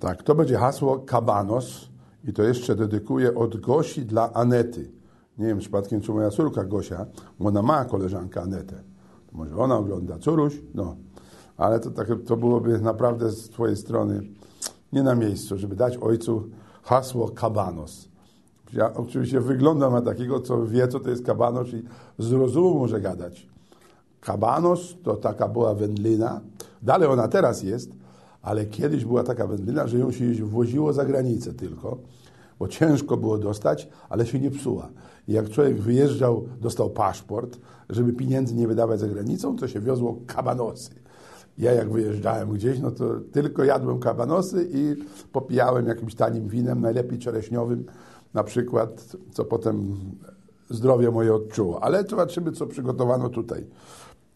Tak, to będzie hasło Kabanos i to jeszcze dedykuję od Gosi dla Anety. Nie wiem przypadkiem, czy moja córka Gosia, bo ona ma koleżankę Anetę. Może ona ogląda, córuś? No. Ale to, tak, to byłoby naprawdę z twojej strony nie na miejscu, żeby dać ojcu hasło Kabanos. Ja oczywiście wyglądam na takiego, co wie, co to jest kabanos i z rozumu może gadać. Kabanos to taka była wędlina, dalej ona teraz jest, ale kiedyś była taka wędlina, że ją się woziło za granicę tylko, bo ciężko było dostać, ale się nie psuła. I jak człowiek wyjeżdżał, dostał paszport, żeby pieniędzy nie wydawać za granicą, to się wiozło kabanosy. Ja jak wyjeżdżałem gdzieś, no to tylko jadłem kabanosy i popijałem jakimś tanim winem, najlepiej czereśniowym na przykład, co potem zdrowie moje odczuło. Ale zobaczymy, co przygotowano tutaj.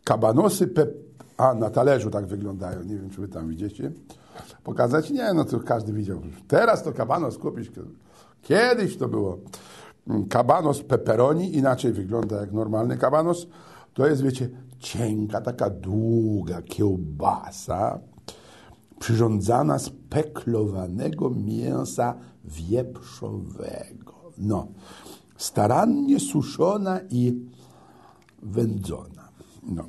Kabanosy, pep... a na talerzu tak wyglądają. Nie wiem, czy wy tam widzicie. Pokazać? Nie, no to każdy widział. Teraz to kabanos kupić. Kiedyś to było kabanos pepperoni, inaczej wygląda jak normalny kabanos. To jest, wiecie, cienka, taka długa kiełbasa, przyrządzana z peklowanego mięsa wieprzowego. No, starannie suszona i wędzona. No.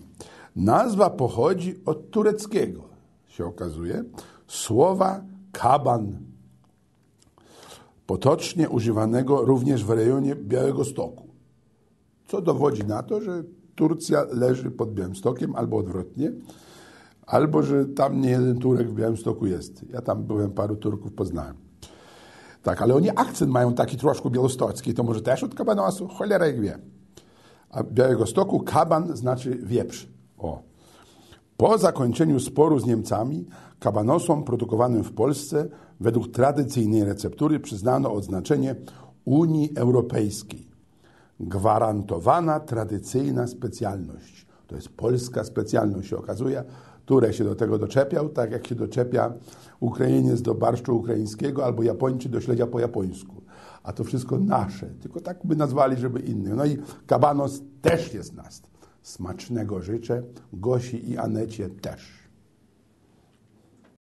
Nazwa pochodzi od tureckiego, się okazuje, słowa kaban, potocznie używanego również w rejonie Białego Stoku, co dowodzi na to, że Turcja leży pod Białymstokiem albo odwrotnie, albo że tam nie jeden Turek w Białymstoku jest. Ja tam byłem, paru Turków poznałem. Tak, ale oni akcent mają taki troszkę białostocki, to może też od kabanosu? Cholera jak wie. A Białego Stoku kaban znaczy wieprz. O. Po zakończeniu sporu z Niemcami kabanosom produkowanym w Polsce według tradycyjnej receptury przyznano oznaczenie Unii Europejskiej. Gwarantowana tradycyjna specjalność. To jest polska specjalność, się okazuje. Turek się do tego doczepiał, tak jak się doczepia Ukrainiec do barszczu ukraińskiego albo Japończyk do śledzia po japońsku. A to wszystko nasze, tylko tak by nazwali, żeby inny. No i kabanos też jest nas. Smacznego życzę, Gosi i Anecie też.